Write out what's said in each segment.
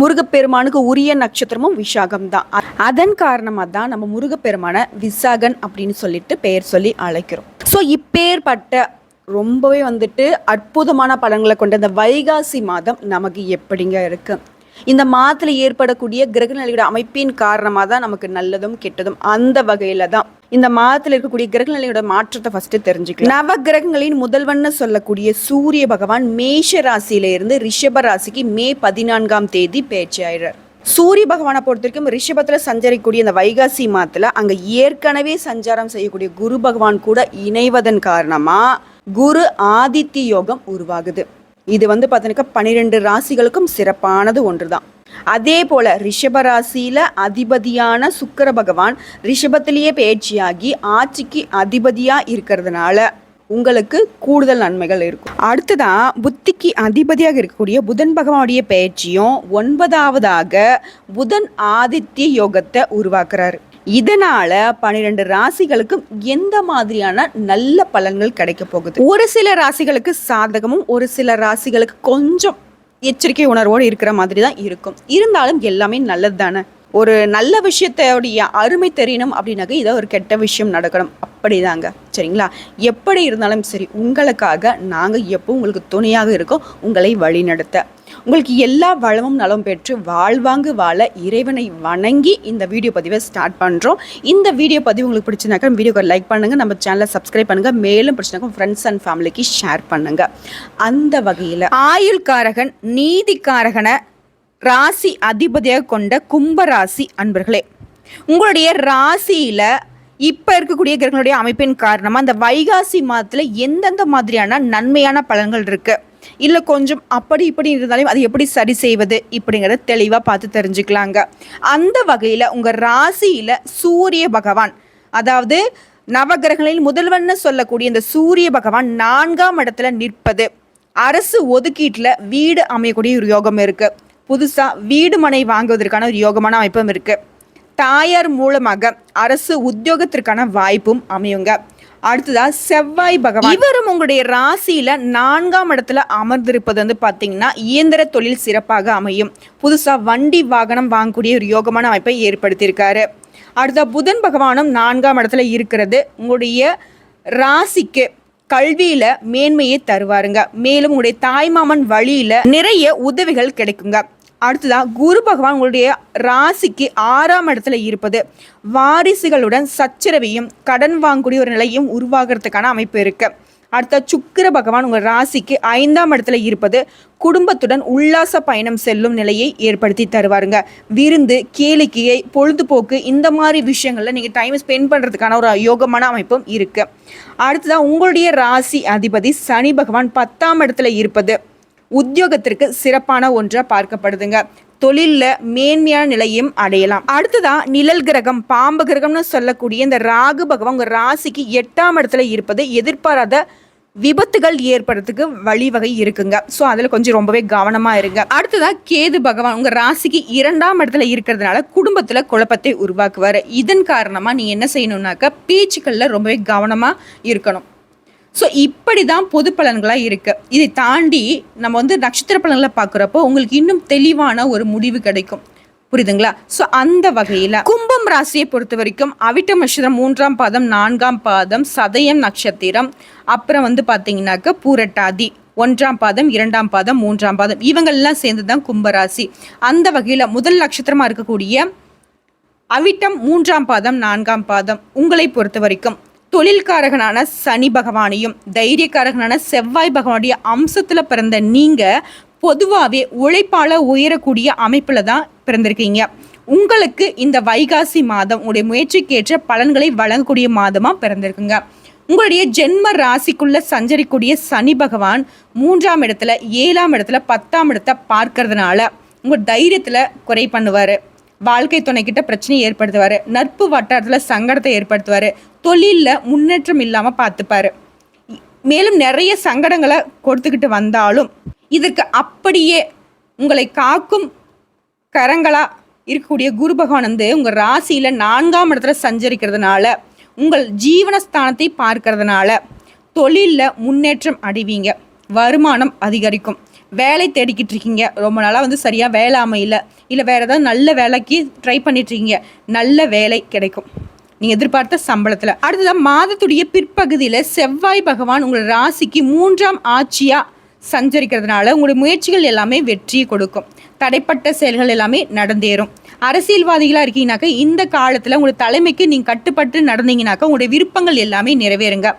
முருகப்பெருமானுக்கு உரிய நட்சத்திரமும் விசாகம் தான் அதன் காரணமாக தான் நம்ம முருகப்பெருமானை விசாகன் அப்படின்னு சொல்லிட்டு பெயர் சொல்லி அழைக்கிறோம். ஸோ இப்பேற்பட்ட ரொம்பவே வந்துட்டு அற்புதமான பலன்களை கொண்ட இந்த வைகாசி மாதம் நமக்கு எப்படிங்க இருக்குது இந்த மாதத்தில் ஏற்படக்கூடிய கிரகநிலையோட அமைப்பின் காரணமாக தான் நமக்கு நல்லதும் கெட்டதும் அந்த வகையில் தான். இந்த மாதத்தில் இருக்கக்கூடிய கிரகநிலையோட மாற்றத்தை ஃபர்ஸ்ட் தெரிஞ்சுக்கலாம். நவ கிரகங்களின் முதல்வன்னு சொல்லக்கூடிய சூரிய பகவான் மேஷ ராசியிலிருந்து ரிஷப ராசிக்கு மே பதினான்காம் தேதி பேச்சு சூரிய பகவானை பொறுத்த வரைக்கும் ரிஷபத்தில் சஞ்சரிக்கக்கூடிய இந்த வைகாசி மாதத்தில் அங்கே ஏற்கனவே சஞ்சாரம் செய்யக்கூடிய குரு பகவான் கூட இணைவதன் காரணமாக குரு ஆதித்ய யோகம் உருவாகுது. இது வந்து பார்த்தீங்கன்னா பன்னிரெண்டு ராசிகளுக்கும் சிறப்பானது ஒன்று தான் அதே போல ரிஷப ராசியில அதிபதியான சுக்கர பகவான் ரிஷபத்திலேயே பயிற்சியாகி ஆட்சிக்கு அதிபதியா இருக்கிறதுனால உங்களுக்கு கூடுதல் நன்மைகள் இருக்கும். அடுத்ததான் புத்திக்கு அதிபதியாக இருக்கக்கூடிய புதன் பகவானுடைய பயிற்சியும் ஒன்பதாவதாக புதன் ஆதித்ய யோகத்தை உருவாக்குறாரு. இதனால பன்னிரெண்டு ராசிகளுக்கும் எந்த மாதிரியான நல்ல பலன்கள் கிடைக்க போகுது? ஒரு சில ராசிகளுக்கு சாதகமும் ஒரு சில ராசிகளுக்கு கொஞ்சம் எச்சரிக்கை உணர்வோடு இருக்கிற மாதிரி தான் இருக்கும். இருந்தாலும் எல்லாமே நல்லது தானே ஒரு நல்ல விஷயத்தோடைய அருமை தெரியணும் அப்படின்னாக்க இதை ஒரு கெட்ட விஷயம் நடக்கணும். அப்படிதாங்க. சரிங்களா? எப்படி இருந்தாலும் சரி உங்களுக்காக நாங்கள் எப்போ உங்களுக்கு துணையாக இருக்கோம். உங்களை வழிநடத்த. உங்களுக்கு எல்லா வளமும் நலம் பெற்று வாழ்வாங்கு வாழ இறைவனை வணங்கி இந்த வீடியோ பதிவை ஸ்டார்ட் பண்ணுறோம் இந்த வீடியோ பதிவு உங்களுக்கு பிடிச்சினாக்கா வீடியோக்கு லைக் பண்ணுங்கள் நம்ம சேனலை சப்ஸ்கிரைப் பண்ணுங்கள் மேலும் பிடிச்சினாக்கா ஃப்ரெண்ட்ஸ் அண்ட் ஃபேமிலிக்கு ஷேர் பண்ணுங்கள் அந்த வகையில் ஆயுள்காரகன் நீதிக்காரகனை ராசி அதிபதியாக கொண்ட கும்பராசி அன்பர்களே உங்களுடைய ராசியில் இப்போ இருக்கக்கூடிய கிரகங்களுடைய அமைப்பின் காரணமாக அந்த வைகாசி மாதத்தில் எந்தெந்த மாதிரியான நன்மையான பலன்கள் இருக்குது இல்லை கொஞ்சம் அப்படி இப்படி இருந்தாலும் அது எப்படி சரி செய்வது இப்படிங்கிறத தெளிவாக பார்த்து தெரிஞ்சுக்கலாங்க. அந்த வகையில் உங்கள் ராசியில் சூரிய பகவான் அதாவது நவகிரகங்களில் முதல்வன்னு சொல்லக்கூடிய இந்த சூரிய பகவான் நான்காம் இடத்துல நிற்பது. அரசு ஒதுக்கீட்டில் வீடு அமையக்கூடிய ஒரு யோகம் இருக்குது புதுசாக வீடு மனை வாங்குவதற்கான ஒரு யோகமான அமைப்பும் இருக்குது தாயார் மூலமாக அரசு உத்தியோகத்திற்கான வாய்ப்பும் அமையுங்க. அடுத்ததா செவ்வாய் பகவான். இவரும் உங்களுடைய ராசியில நான்காம் இடத்துல அமர்ந்திருப்பது வந்து பாத்தீங்கன்னா இயந்திர தொழில் சிறப்பாக அமையும். புதுசா வண்டி வாகனம் வாங்கக்கூடிய ஒரு யோகமான அமைப்பை ஏற்படுத்தியிருக்காரு. அடுத்த புதன் பகவானும் நான்காம் இடத்துல இருக்கிறது. உங்களுடைய ராசிக்கு கல்வியில மேன்மையை தருவாருங்க. மேலும் உங்களுடைய தாய்மாமன் வழியில நிறைய உதவிகள் கிடைக்குங்க. அடுத்ததாக குரு பகவான் உங்களுடைய ராசிக்கு ஆறாம் இடத்துல இருப்பது. வாரிசுகளுடன் சச்சரவையும் கடன் வாங்கக்கூடிய ஒரு நிலையும் உருவாகிறதுக்கான அமைப்பு இருக்கு. அடுத்த சுக்கிர பகவான் உங்கள் ராசிக்கு ஐந்தாம் இடத்துல இருப்பது குடும்பத்துடன் உல்லாச பயணம் செல்லும் நிலையை ஏற்படுத்தி தருவாருங்க. விருந்து கேளிக்கையை பொழுதுபோக்கு இந்த மாதிரி விஷயங்களில் நீங்கள் டைம் ஸ்பெண்ட் பண்ணுறதுக்கான ஒரு யோகமான அமைப்பும் இருக்குது அடுத்ததான் உங்களுடைய ராசி அதிபதி சனி பகவான் பத்தாம் இடத்துல இருப்பது உத்தியோகத்திற்கு சிறப்பான ஒன்றாக பார்க்கப்படுதுங்க. தொழிலில் மேன்மையான நிலையும் அடையலாம். அடுத்ததான் நிழல் கிரகம் பாம்பு கிரகம்னு சொல்லக்கூடிய இந்த ராகு பகவான் உங்கள் ராசிக்கு எட்டாம் இடத்துல இருப்பது எதிர்பாராத விபத்துகள் ஏற்படுறதுக்கு வழிவகை இருக்குங்க. ஸோ அதில் கொஞ்சம் ரொம்பவே கவனமாக இருங்க. அடுத்ததாக கேது பகவான் உங்கள் ராசிக்கு இரண்டாம் இடத்துல இருக்கிறதுனால குடும்பத்தில் குழப்பத்தை உருவாக்குவார். இதன் காரணமாக நீங்கள் என்ன செய்யணும்னாக்கா பேச்சுக்களில் ரொம்பவே கவனமாக இருக்கணும். ஸோ இப்படி தான் பொது பலன்களாக இருக்குது இதை தாண்டி நம்ம வந்து நட்சத்திர பலன்களை பார்க்குறப்போ உங்களுக்கு இன்னும் தெளிவான ஒரு முடிவு கிடைக்கும். புரியுதுங்களா? ஸோ அந்த வகையில் கும்பம் ராசியை பொறுத்த வரைக்கும் அவிட்ட நட்சத்திரம் மூன்றாம் பாதம் நான்காம் பாதம் சதயம் நட்சத்திரம் அப்புறம் வந்து பார்த்தீங்கன்னாக்க பூரட்டாதி ஒன்றாம் பாதம் இரண்டாம் பாதம் மூன்றாம் பாதம் இவங்கெல்லாம் சேர்ந்து தான் கும்பராசி. அந்த வகையில் முதல் நட்சத்திரமாக இருக்கக்கூடிய அவிட்டம் மூன்றாம் பாதம் நான்காம் பாதம் உங்களை பொறுத்த வரைக்கும் தொழில்காரகனான சனி பகவானையும் தைரியக்காரகனான செவ்வாய் பகவானுடைய அம்சத்தில் பிறந்த நீங்கள் பொதுவாகவே உழைப்பால் உயரக்கூடிய அமைப்பில் தான் பிறந்திருக்கீங்க. உங்களுக்கு இந்த வைகாசி மாதம் உங்களுடைய முயற்சிக்கேற்ற பலன்களை வழங்கக்கூடிய மாதமாக பிறந்திருக்குங்க. உங்களுடைய ஜென்ம ராசிக்குள்ள சஞ்சரிக்கூடிய சனி பகவான் மூன்றாம் இடத்துல ஏழாம் இடத்துல பத்தாம் இடத்த பார்க்கறதுனால உங்கள் தைரியத்தில் குறை பண்ணுவார். வாழ்க்கை துணைக்கிட்ட பிரச்சனையை ஏற்படுத்துவார். நட்பு வட்டாரத்தில் சங்கடத்தை ஏற்படுத்துவார். தொழிலில் முன்னேற்றம் இல்லாமல் பார்த்துப்பார். மேலும் நிறைய சங்கடங்களை கொடுத்துக்கிட்டு வந்தாலும் இதற்கு அப்படியே உங்களை காக்கும் கரங்களாக இருக்கக்கூடிய குரு பகவான் வந்து உங்கள் ராசியில் நான்காம் இடத்துல சஞ்சரிக்கிறதுனால உங்கள் ஜீவனஸ்தானத்தை பார்க்கறதுனால தொழிலில் முன்னேற்றம் அடைவீங்க. வருமானம் அதிகரிக்கும். வேலை தேடிக்கிட்டு இருக்கீங்க. ரொம்ப நாளாக வந்து சரியாக வேலை அமையல. இல்லை வேறு ஏதாவது நல்ல வேலைக்கு ட்ரை பண்ணிட்டுருக்கீங்க நல்ல வேலை கிடைக்கும். நீங்கள் எதிர்பார்த்த சம்பளத்தில். அடுத்ததாக மாதத்துடைய பிற்பகுதியில் செவ்வாய் பகவான் உங்கள் ராசிக்கு மூன்றாம் ஆட்சியாக சஞ்சரிக்கிறதுனால உங்களுடைய முயற்சிகள் எல்லாமே வெற்றியை கொடுக்கும். தடைப்பட்ட செயல்கள் எல்லாமே நடந்தேறும். அரசியல்வாதிகளாக இருக்கீங்கனாக்கா இந்த காலத்தில் உங்களுடைய தலைமைக்கு நீங்கள் கட்டுப்பட்டு நடந்தீங்கனாக்கா உங்களுடைய விருப்பங்கள் எல்லாமே நிறைவேறுங்க.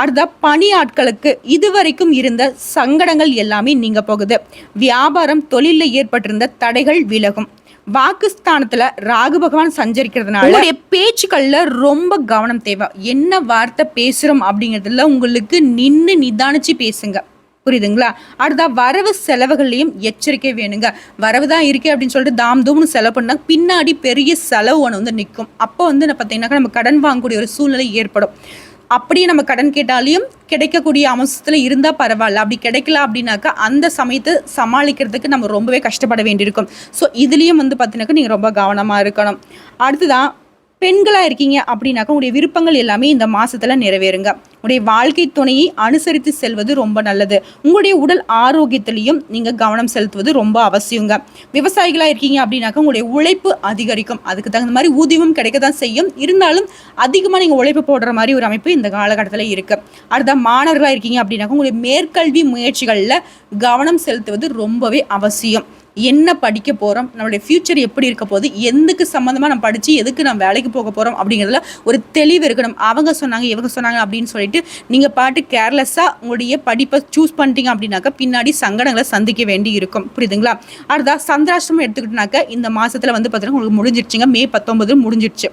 அடுத்த பணியாட்களுக்கு இதுவரைக்கும் இருந்த சங்கடங்கள் எல்லாமே நீங்க போகுது. வியாபாரம் தொழிலில் ஏற்பட்டிருந்த தடைகள் விலகும். வாக்குஸ்தானத்துல ராகு பகவான் சஞ்சரிக்கிறதுனால உங்களுடைய பேச்சுக்கள்ல ரொம்ப கவனம் தேவை. என்ன வார்த்தை பேசுறோம் அப்படிங்கிறதுல உங்களுக்கு நின்று நிதானிச்சு பேசுங்க. புரியுதுங்களா? அடுத்தா வரவு செலவுகள்லையும் எச்சரிக்கை வேணுங்க. வரவு தான் இருக்கே அப்படின்னு சொல்லிட்டு தாம் தூம்னு செலவு பண்ணால் பின்னாடி பெரிய செலவு ஒன்று வந்து நிற்கும் அப்போ வந்து பார்த்தீங்கன்னாக்கா நம்ம கடன் வாங்கக்கூடிய ஒரு சூழ்நிலை ஏற்படும். அப்படியே நம்ம கடன் கேட்டாலையும் கிடைக்கக்கூடிய அம்சத்தில் இருந்தால் பரவாயில்ல. அப்படி கிடைக்கல அப்படின்னாக்கா அந்த சமயத்தை சமாளிக்கிறதுக்கு நம்ம ரொம்பவே கஷ்டப்பட வேண்டியிருக்கும். ஸோ இதுலேயும் வந்து பார்த்தீங்கன்னாக்கா நீங்கள் ரொம்ப கவனமாக இருக்கணும். அடுத்ததான் பெண்களாக இருக்கீங்க அப்படின்னாக்கா உங்களுடைய விருப்பங்கள் எல்லாமே இந்த மாதத்தில் நிறைவேறுங்க. உங்களுடைய வாழ்க்கை துணையை அனுசரித்து செல்வது ரொம்ப நல்லது. உங்களுடைய உடல் ஆரோக்கியத்திலையும் நீங்கள் கவனம் செலுத்துவது ரொம்ப அவசியங்க. விவசாயிகளாக இருக்கீங்க அப்படின்னாக்கா உங்களுடைய உழைப்பு அதிகரிக்கும். அதுக்கு தகுந்த மாதிரி ஊதியமும் கிடைக்க தான் செய்யும். இருந்தாலும் அதிகமாக நீங்கள் உழைப்பு போடுற மாதிரி ஒரு அமைப்பு இந்த காலகட்டத்தில் இருக்குது அடுத்த மாணவர்களாக இருக்கீங்க அப்படின்னாக்கா உங்களுடைய மேற்கல்வி முயற்சிகளில் கவனம் செலுத்துவது ரொம்பவே அவசியம். என்ன படிக்க போகிறோம் நம்மளுடைய ஃப்யூச்சர் எப்படி இருக்க போகுது எதுக்கு சம்மந்தமாக நம்ம படித்து எதுக்கு நம்ம வேலைக்கு போக போகிறோம் அப்படிங்கிறதுல ஒரு தெளிவு இருக்கணும். அவங்க சொன்னாங்க இவங்க சொன்னாங்க அப்படின்னு சொல்லிட்டு நீங்கள் பாட்டு கேர்லெஸ்ஸாக உங்களுடைய படிப்பை சூஸ் பண்ணிட்டீங்க அப்படின்னாக்கா பின்னாடி சங்கடங்களை சந்திக்க வேண்டி இருக்கும். புரியுதுங்களா? அடுத்தா சந்திராஷ்டிரமம் எடுத்துக்கிட்டனாக்க இந்த மாதத்தில் வந்து பார்த்தீங்கன்னா உங்களுக்கு முடிஞ்சிருச்சுங்க. மே பத்தொம்பது முடிஞ்சிருச்சு.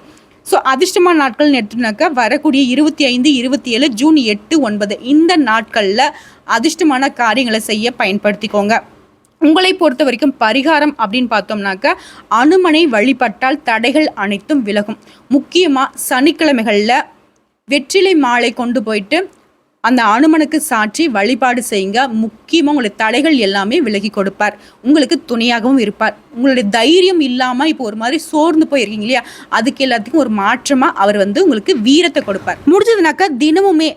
ஸோ அதிர்ஷ்டமான நாட்கள்னு எடுத்துனாக்கா வரக்கூடிய இருபத்தி ஐந்து இருபத்தி ஏழு ஜூன் எட்டு ஒன்பது இந்த நாட்களில் அதிர்ஷ்டமான காரியங்களை செய்ய பயன்படுத்திக்கோங்க. உங்களை பொறுத்த வரைக்கும் பரிகாரம் அப்படின்னு பார்த்தோம்னாக்க அனுமனை வழிபட்டால் தடைகள் அனைத்தும் விலகும். முக்கியமாக சனிக்கிழமைகளில் வெற்றிலை மாலை கொண்டு போயிட்டு அந்த அனுமனுக்கு சாற்றி வழிபாடு செய்யுங்க. முக்கியமாக உங்களுடைய தடைகள் எல்லாமே விலகி கொடுப்பார். உங்களுக்கு துணையாகவும் இருப்பார். உங்களுடைய தைரியம் இல்லாமல் இப்போ ஒரு மாதிரி சோர்ந்து போயிருக்கீங்க இல்லையா? அதுக்கு எல்லாத்துக்கும் ஒரு மாற்றமாக அவர் வந்து உங்களுக்கு வீரத்தை கொடுப்பார். முடிஞ்சதுனாக்கா தினமுமே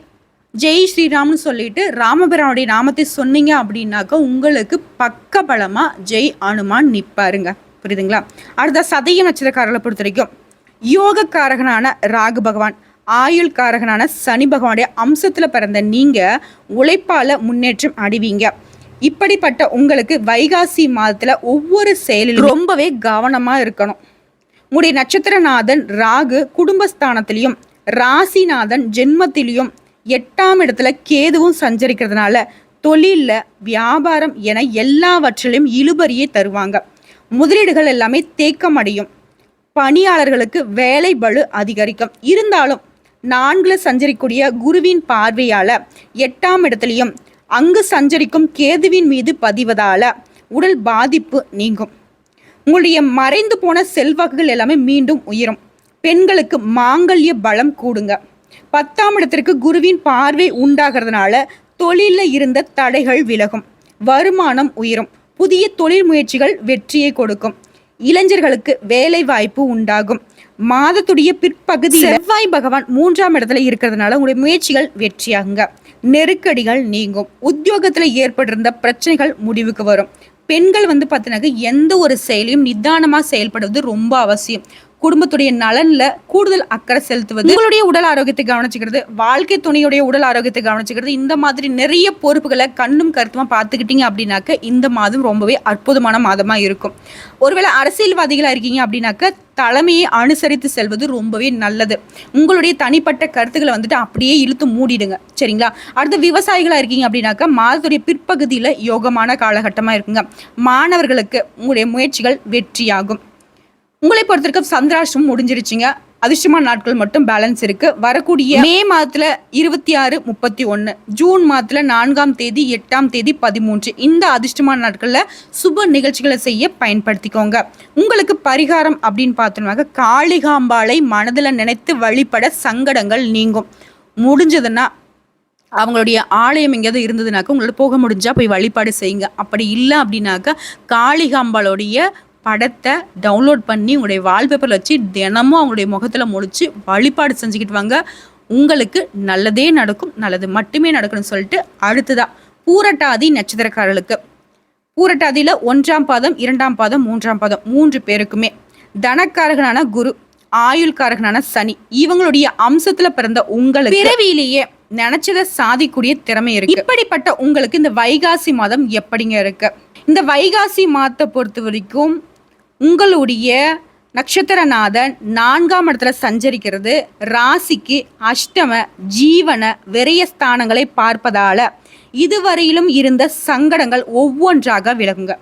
ஜெய் ஸ்ரீராம்னு சொல்லிட்டு ராமபிரானுடைய நாமத்தை சொன்னீங்க அப்படின்னாக்கா உங்களுக்கு பக்க பலமாக ஜெய் அனுமான் நிற்பாருங்க புரியுதுங்களா? அடுத்த சதய நட்சத்திரக்காரர்களை பொறுத்த வரைக்கும் யோகக்காரகனான ராகு பகவான் ஆயுள் காரகனான சனி பகவானுடைய அம்சத்தில் பிறந்த நீங்கள் உழைப்பால் முன்னேற்றம் அடைவீங்க. இப்படிப்பட்ட உங்களுக்கு வைகாசி மாதத்தில் ஒவ்வொரு செயலிலும் ரொம்பவே கவனமாக இருக்கணும். உங்களுடைய நட்சத்திரநாதன் ராகு குடும்பஸ்தானத்திலையும் ராசிநாதன் ஜென்மத்திலையும் எட்டாம் இடத்துல கேதுவும் சஞ்சரிக்கிறதுனால தொழிலில் வியாபாரம் என எல்லாவற்றிலும் இழுபறியை தருவாங்க. முதலீடுகள் எல்லாமே தேக்கம் அடையும். பணியாளர்களுக்கு வேலை பளு அதிகரிக்கும். இருந்தாலும் நான்கில் சஞ்சரிக்கூடிய குருவின் பார்வையால் எட்டாம் இடத்துலையும் அங்கு சஞ்சரிக்கும் கேதுவின் மீது பதிவதால் உடல் பாதிப்பு நீங்கும். உங்களுடைய மறைந்து போன செல்வாக்குகள் எல்லாமே மீண்டும் உயரும். பெண்களுக்கு மாங்கல்ய பலம் கூடுங்க. பத்தாம் இடத்திற்கு குருவின் பார்வை உண்டாகிறதுனால தொழிலில் இருந்த தடைகள் விலகும். வருமானம் உயரும். புதிய தொழில் முயற்சிகள் வெற்றியை கொடுக்கும். இளைஞர்களுக்கு வேலை வாய்ப்பு உண்டாகும். மாதத்துடைய பிற்பகுதி செவ்வாய் பகவான் மூன்றாம் இடத்துல இருக்கிறதுனால உங்களுடைய முயற்சிகள் வெற்றியாகுங்க. நெருக்கடிகள் நீங்கும். உத்தியோகத்தில் ஏற்பட்டிருந்த பிரச்சனைகள் முடிவுக்கு வரும். பெண்கள் வந்து பார்த்தீங்கன்னா எந்த ஒரு செயலையும் நிதானமாக செயல்படுவது ரொம்ப அவசியம். குடும்பத்துடைய நலன்ல கூடுதல் அக்கறை செலுத்துவது உங்களுடைய உடல் ஆரோக்கியத்தை கவனிச்சுக்கிறது வாழ்க்கை துணையுடைய உடல் ஆரோக்கியத்தை கவனிச்சுக்கிறது இந்த மாதிரி நிறைய பொறுப்புகளை கண்ணும் கருத்துமா பார்த்துக்கிட்டீங்க அப்படின்னாக்க இந்த மாதம் ரொம்பவே அற்புதமான மாதமா இருக்கும். ஒருவேளை அரசியல்வாதிகளா இருக்கீங்க அப்படின்னாக்க தலைமையை அனுசரித்து செல்வது ரொம்பவே நல்லது. உங்களுடைய தனிப்பட்ட கருத்துக்களை வந்துட்டு அப்படியே இழுத்து மூடிடுங்க. சரிங்களா? அடுத்து விவசாயிகளாக இருக்கீங்க அப்படின்னாக்கா மாதத்துடைய பிற்பகுதியில் யோகமான காலகட்டமாக இருக்குங்க. மாணவர்களுக்கு உங்களுடைய முயற்சிகள் வெற்றியாகும். உங்களை பொறுத்திருக்க சந்திராஷ்டிரம் முடிஞ்சிருச்சுங்க அதிர்ஷ்டமான நாட்கள் மட்டும் பேலன்ஸ் இருக்கு. வரக்கூடிய மே மாதத்துல இருபத்தி ஆறு முப்பத்தி ஒன்று ஜூன் மாதத்துல நான்காம் தேதி எட்டாம் தேதி பதிமூன்று. இந்த அதிர்ஷ்டமான நாட்கள்ல சுப நிகழ்ச்சிகளை செய்ய பயன்படுத்திக்கோங்க. உங்களுக்கு பரிகாரம் அப்படின்னு பார்த்தோம்னாக்க காளிகாம்பாளை மனதில் நினைத்து வழிபட சங்கடங்கள் நீங்கும். முடிஞ்சதுன்னா அவங்களுடைய ஆலயம் எங்கேயாவது இருந்ததுனாக்கா உங்களோட போக முடிஞ்சா போய் வழிபாடு செய்யுங்க. அப்படி இல்லை அப்படின்னாக்கா காளிகாம்பாளுடைய படத்தை டவுன்லோட் பண்ணி உங்களுடைய வால்பேப்பரில் வச்சு தினமும் அவங்களுடைய முகத்தில் முடித்து வழிபாடு செஞ்சுக்கிட்டு வாங்க. உங்களுக்கு நல்லதே நடக்கும் நல்லது மட்டுமே நடக்கணும்னு சொல்லிட்டு அடுத்ததாக பூரட்டாதி நட்சத்திரக்காரர்களுக்கு. பூரட்டாதியில் ஒன்றாம் பாதம் இரண்டாம் பாதம் மூன்றாம் பாதம் மூன்று பேருக்குமே. தனக்காரகனான குரு ஆயுள்காரகனான சனி இவங்களுடைய அம்சத்துல பிறந்த உங்களுக்கு பிறவியிலேயே நினைச்சதை சாதிக்கூடிய திறமை இருக்கு. இப்படிப்பட்ட உங்களுக்கு இந்த வைகாசி மாதம் எப்படிங்க இருக்கு? இந்த வைகாசி மாதத்தை பொறுத்த வரைக்கும் உங்களுடைய நட்சத்திரநாதன் நான்காம் இடத்துல சஞ்சரிக்கிறது. ராசிக்கு அஷ்டம ஜீவன விரயஸ்தானங்களை பார்ப்பதால இதுவரையிலும் இருந்த சங்கடங்கள் ஒவ்வொன்றாக விலகுங்க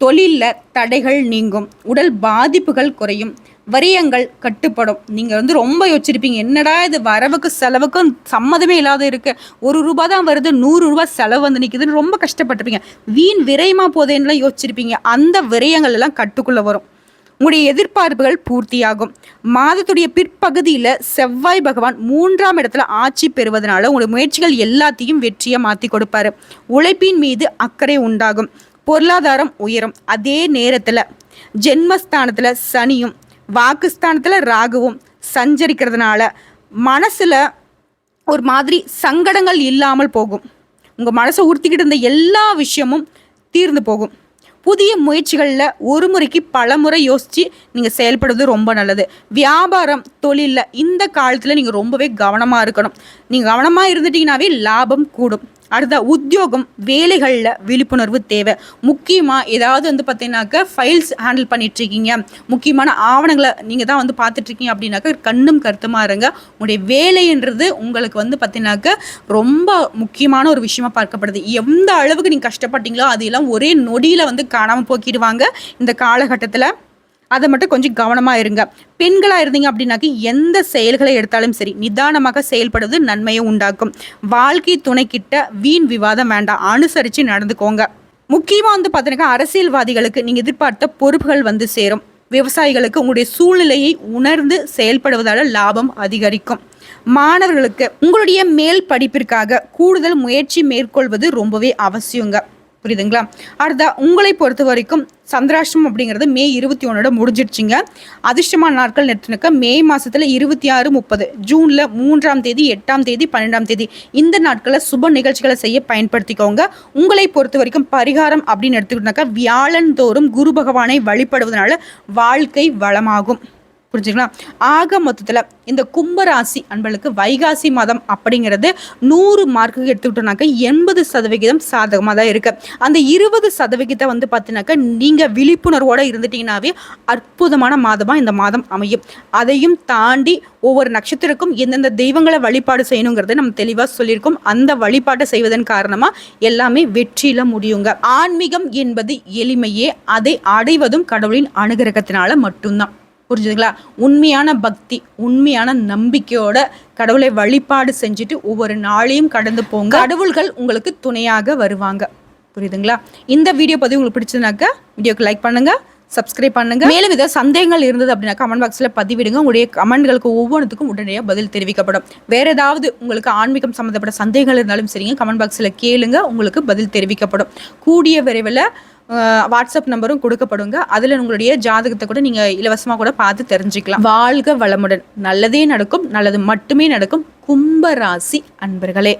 தொழிலில் தடைகள் நீங்கும் உடல் பாதிப்புகள் குறையும் வரியங்கள் கட்டுப்படும். நீங்கள் வந்து ரொம்ப யோசிச்சிருப்பீங்க என்னடா இது வரவுக்கு செலவுக்கும் சம்மதமே இல்லாத இருக்கு. ஒரு ரூபா தான் வருது நூறு ரூபா செலவு வந்து நிற்குதுன்னு ரொம்ப கஷ்டப்பட்டிருப்பீங்க. வீண் விரயமா போதேன்னுலாம் யோசிச்சிருப்பீங்க. அந்த விரயங்கள் எல்லாம் கட்டுக்குள்ளே வரும். உங்களுடைய எதிர்பார்ப்புகள் பூர்த்தியாகும். மாதத்துடைய பிற்பகுதியில் செவ்வாய் பகவான் மூன்றாம் இடத்துல ஆட்சி பெறுவதனால உங்களுடைய முயற்சிகள் எல்லாத்தையும் வெற்றியை மாற்றி கொடுப்பாரு. உழைப்பின் மீது அக்கறை உண்டாகும். பொருளாதாரம் உயரும். அதே நேரத்தில் ஜென்மஸ்தானத்தில் சனியும் வாக்குஸ்தானத்தில் ராகுவும் சஞ்சரிக்கிறதுனால மனசில் ஒரு மாதிரி சங்கடங்கள் இல்லாமல் போகும். உங்கள் மனசை உறுத்திக்கிட்டு இருந்த எல்லா விஷயமும் தீர்ந்து போகும். புதிய முயற்சிகளில் ஒரு முறைக்கு பல முறை யோசித்து நீங்கள் செயல்படுவது ரொம்ப நல்லது. வியாபாரம் தொழிலில் இந்த காலத்தில் நீங்கள் ரொம்பவே கவனமாக இருக்கணும். நீங்கள் கவனமாக இருந்துட்டீங்கன்னாவே லாபம் கூடும். அடுத்த உத்தியோகம் வேலைகளில் விழிப்புணர்வு தேவை. முக்கியமாக ஏதாவது வந்து பார்த்தீங்கன்னாக்க ஃபைல்ஸ் ஹேண்டில் பண்ணிகிட்ருக்கீங்க முக்கியமான ஆவணங்களை நீங்கள் தான் வந்து பார்த்துட்ருக்கீங்க அப்படின்னாக்க கண்ணும் கருத்துமாக இருங்க. உங்களுடைய வேலைன்றது உங்களுக்கு வந்து பார்த்தீங்கன்னாக்க ரொம்ப முக்கியமான ஒரு விஷயமா பார்க்கப்படுது. எந்த அளவுக்கு நீங்கள் கஷ்டப்பட்டீங்களோ அது எல்லாம் ஒரே நொடியில் வந்து காணாமல் போக்கிடுவாங்க. இந்த காலகட்டத்தில் அதை மட்டும் கொஞ்சம் கவனமாக இருங்க. பெண்களாக இருந்தீங்க அப்படின்னாக்கி எந்த செயல்களை எடுத்தாலும் சரி நிதானமாக செயல்படுவது நன்மையை உண்டாக்கும். வாழ்க்கை துணைக்கிட்ட வீண் விவாதம் வேண்டாம். அனுசரித்து நடந்துக்கோங்க. முக்கியமாக வந்து பார்த்தீங்கன்னா அரசியல்வாதிகளுக்கு நீங்கள் எதிர்பார்த்த பொறுப்புகள் வந்து சேரும். விவசாயிகளுக்கு உங்களுடைய சூழ்நிலையை உணர்ந்து செயல்படுவதால் லாபம் அதிகரிக்கும். மாணவர்களுக்கு உங்களுடைய மேல் படிப்பிற்காக கூடுதல் முயற்சி மேற்கொள்வது ரொம்பவே அவசியங்க. புரியுதுங்களா? அடுத்த உங்களை பொறுத்த வரைக்கும் சந்திராஷ்டம் அப்படிங்கிறது மே இருபத்தி ஒன்னோட முடிஞ்சிடுச்சிங்க. அதிர்ஷ்டமான நாட்கள் நெட்டுனுக்க மே மாதத்தில் இருபத்தி ஆறு முப்பது ஜூனில் மூன்றாம் தேதி எட்டாம் தேதி பன்னெண்டாம் தேதி இந்த நாட்களில் சுப நிகழ்ச்சிகளை செய்ய பயன்படுத்திக்கோங்க. உங்களை பொறுத்த வரைக்கும் பரிகாரம் அப்படின்னு எடுத்துக்கிட்டாக்கா வியாழன் தோறும் குரு பகவானை வழிபடுவதனால வாழ்க்கை வளமாகும். புரிஞ்சுங்களா ஆக மொத்தத்தில் இந்த கும்பராசி அன்பளுக்கு வைகாசி மாதம் அப்படிங்கிறது நூறு மார்க்குக்கு எடுத்துக்கிட்டோம்னாக்க எண்பது சதவிகிதம் சாதகமாக தான் இருக்குது அந்த இருபது சதவிகிதத்தை வந்து பார்த்தீங்கன்னாக்கா நீங்கள் விழிப்புணர்வோடு இருந்துட்டீங்கன்னாவே அற்புதமான மாதமாக இந்த மாதம் அமையும். அதையும் தாண்டி ஒவ்வொரு நட்சத்திரக்கும் எந்தெந்த தெய்வங்களை வழிபாடு செய்யணுங்கிறத நம்ம தெளிவாக சொல்லியிருக்கோம். அந்த வழிபாட்டை செய்வதன் காரணமாக எல்லாமே வெற்றியில் முடியுங்க. ஆன்மீகம் என்பது எளிமையே அதை அடைவதும் கடவுளின் அனுகிரகத்தினால மட்டும்தான். புரிஞ்சுதுங்களா? உண்மையான பக்தி உண்மையான நம்பிக்கையோட கடவுளை வழிபாடு செஞ்சுட்டு ஒவ்வொரு நாளையும் கடந்து போங்க. கடவுள்கள் உங்களுக்கு துணையாக வருவாங்க. புரியுதுங்களா? இந்த வீடியோ பதிவு உங்களுக்கு பிடிச்சதுனாக்கா வீடியோக்கு லைக் பண்ணுங்க சப்ஸ்கிரைப் பண்ணுங்க. மேலும் ஏதாவது சந்தேகங்கள் இருந்தது அப்படின்னா கமெண்ட் பாக்ஸில் பதிவிடுங்க. உங்களுடைய கமெண்ட்களுக்கு ஒவ்வொன்றுத்துக்கும் உடனடியாக பதில் தெரிவிக்கப்படும். வேற ஏதாவது உங்களுக்கு ஆன்மீகம் சம்மந்தப்பட்ட சந்தேகங்கள் இருந்தாலும் சரிங்க கமெண்ட் பாக்ஸில் கேளுங்க உங்களுக்கு பதில் தெரிவிக்கப்படும். கூடிய விரைவில் வாட்ஸ்அப் நம்பரும் கொடுக்கப்படுங்க. அதில் உங்களுடைய ஜாதகத்தை கூட நீங்கள் இலவசமாக கூட பார்த்து தெரிஞ்சுக்கலாம். வாழ்க வளமுடன். நல்லதே நடக்கும் நல்லது மட்டுமே நடக்கும். கும்பராசி அன்பர்களே.